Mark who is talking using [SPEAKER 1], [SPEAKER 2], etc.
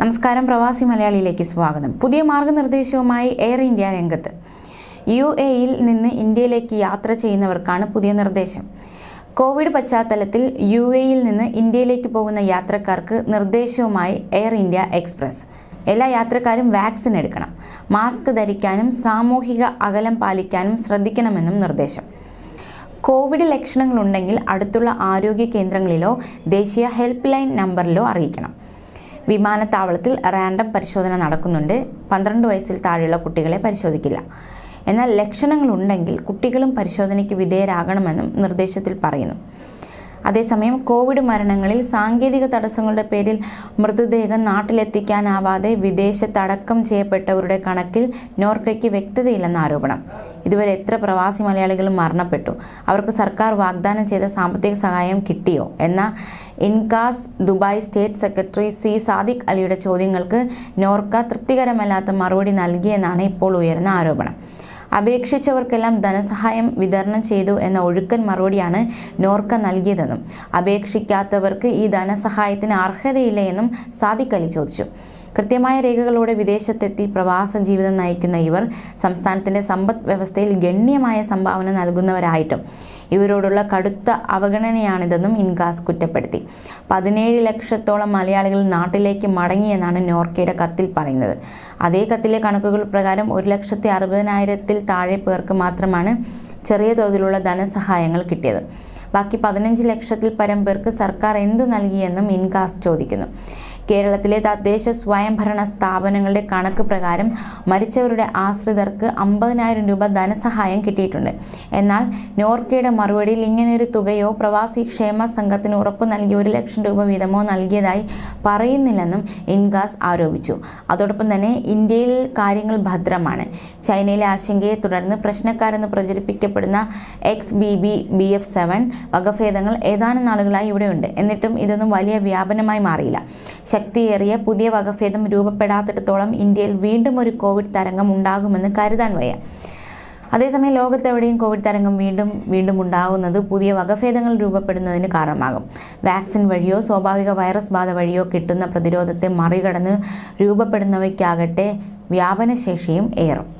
[SPEAKER 1] നമസ്കാരം പ്രവാസി മലയാളിയിലേക്ക് സ്വാഗതം. പുതിയ മാർഗനിർദ്ദേശവുമായി എയർ ഇന്ത്യ രംഗത്ത്. യു എയിൽ നിന്ന് ഇന്ത്യയിലേക്ക് യാത്ര ചെയ്യുന്നവർക്കാണ് പുതിയ നിർദ്ദേശം. കോവിഡ് പശ്ചാത്തലത്തിൽ യു എയിൽ നിന്ന് ഇന്ത്യയിലേക്ക് പോകുന്ന യാത്രക്കാർക്ക് നിർദ്ദേശവുമായി എയർ ഇന്ത്യ എക്സ്പ്രസ്. എല്ലാ യാത്രക്കാരും വാക്സിൻ എടുക്കണം. മാസ്ക് ധരിക്കാനും സാമൂഹിക അകലം പാലിക്കാനും ശ്രദ്ധിക്കണമെന്നും നിർദ്ദേശം. കോവിഡ് ലക്ഷണങ്ങളുണ്ടെങ്കിൽ അടുത്തുള്ള ആരോഗ്യ കേന്ദ്രങ്ങളിലോ ദേശീയ ഹെൽപ്പ് ലൈൻ നമ്പറിലോ അറിയിക്കണം. വിമാനത്താവളത്തിൽ റാൻഡം പരിശോധന നടക്കുന്നുണ്ട്. പന്ത്രണ്ട് വയസ്സിൽ താഴെയുള്ള കുട്ടികളെ പരിശോധിക്കില്ല. എന്നാൽ ലക്ഷണങ്ങളുണ്ടെങ്കിൽ കുട്ടികളും പരിശോധനയ്ക്ക് വിധേയരാകണമെന്നും നിർദ്ദേശത്തിൽ പറയുന്നു. അതേസമയം കോവിഡ് മരണങ്ങളിൽ സാങ്കേതിക തടസ്സങ്ങളുടെ പേരിൽ മൃതദേഹം നാട്ടിലെത്തിക്കാനാവാതെ വിദേശത്ത് അടക്കം ചെയ്യപ്പെട്ടവരുടെ കണക്കിൽ നോർക്കയ്ക്ക് വ്യക്തതയില്ലെന്ന ആരോപണം. ഇതുവരെ എത്ര പ്രവാസി മലയാളികൾ മരണപ്പെട്ടു. അവർക്ക് സർക്കാർ വാഗ്ദാനം ചെയ്ത സാമ്പത്തിക സഹായം കിട്ടിയോ? എന്ന INCAS Dubai state secretary C Sadiq അലിയുടെ ചോദ്യങ്ങൾക്ക് നോർക്ക തൃപ്തികരമല്ലാത്ത മറുപടി നൽകിയെന്നാണ് ഇപ്പോൾ ഉയർന്ന ആരോപണം. അപേക്ഷിച്ചവർക്കെല്ലാം ധനസഹായം വിതരണം ചെയ്തു എന്ന ഒഴുക്കൻ മറുപടിയാണ് നോർക്ക നൽകിയതെന്നും അപേക്ഷിക്കാത്തവർക്ക് ഈ ധനസഹായത്തിന് അർഹതയില്ല എന്നും സാദിഖ് അലി ചോദിച്ചു. കൃത്യമായ രേഖകളോടെ വിദേശത്തെത്തി പ്രവാസ ജീവിതം നയിക്കുന്ന ഇവർ സംസ്ഥാനത്തിന്റെ സമ്പദ് വ്യവസ്ഥയിൽ ഗണ്യമായ സംഭാവന നൽകുന്നവരായിട്ടും ഇവരോടുള്ള കടുത്ത അവഗണനയാണിതെന്നും ഇൻകാസ് കുറ്റപ്പെടുത്തി. പതിനേഴ് ലക്ഷത്തോളം മലയാളികൾ നാട്ടിലേക്ക് മടങ്ങിയെന്നാണ് നോർക്കയുടെ കത്തിൽ പറയുന്നത്. അതേ കത്തിലെ കണക്കുകൾ പ്രകാരം ഒരു ലക്ഷത്തി അറുപതിനായിരത്തിൽ താഴെ പേർക്ക് മാത്രമാണ് ചെറിയ തോതിലുള്ള ധനസഹായങ്ങൾ കിട്ടിയത്. ബാക്കി പതിനഞ്ച് ലക്ഷത്തിൽ പരം പേർക്ക് സർക്കാർ എന്തു നൽകിയെന്നും ഇൻകാസ് ചോദിക്കുന്നു. കേരളത്തിലെ തദ്ദേശ സ്വയംഭരണ സ്ഥാപനങ്ങളുടെ കണക്ക് പ്രകാരം മരിച്ചവരുടെ ആശ്രിതർക്ക് അമ്പതിനായിരം രൂപ ധനസഹായം കിട്ടിയിട്ടുണ്ട്. എന്നാൽ നോർക്കയുടെ മറുപടിയിൽ ഇങ്ങനെയൊരു തുകയോ പ്രവാസി ക്ഷേമ സംഘത്തിന് ഉറപ്പ് നൽകി ഒരു ലക്ഷം രൂപ വീതമോ നൽകിയതായി പറയുന്നില്ലെന്നും ഇൻഗാസ് ആരോപിച്ചു. അതോടൊപ്പം തന്നെ ഇന്ത്യയിൽ കാര്യങ്ങൾ ഭദ്രമാണ്. ചൈനയിലെ ആശങ്കയെ തുടർന്ന് പ്രശ്നക്കാരെന്ന് പ്രചരിപ്പിക്കപ്പെടുന്ന X B B B F seven വകഭേദങ്ങൾ ഏതാനും നാളുകളായി ഇവിടെയുണ്ട്. എന്നിട്ടും ഇതൊന്നും വലിയ വ്യാപനമായി മാറിയില്ല. ശക്തിയേറിയ പുതിയ വകഭേദം രൂപപ്പെടാത്തിടത്തോളം ഇന്ത്യയിൽ വീണ്ടും ഒരു കോവിഡ് തരംഗം ഉണ്ടാകുമെന്ന് കരുതാൻ വയ്യ. അതേസമയം ലോകത്തെവിടെയും കോവിഡ് തരംഗം വീണ്ടും വീണ്ടും ഉണ്ടാകുന്നത് പുതിയ വകഭേദങ്ങൾ രൂപപ്പെടുന്നതിന് കാരണമാകും. വാക്സിൻ വഴിയോ സ്വാഭാവിക വൈറസ് ബാധ വഴിയോ കിട്ടുന്ന പ്രതിരോധത്തെ മറികടന്ന് രൂപപ്പെടുന്നവയ്ക്കാകട്ടെ വ്യാപനശേഷിയും ഏറും.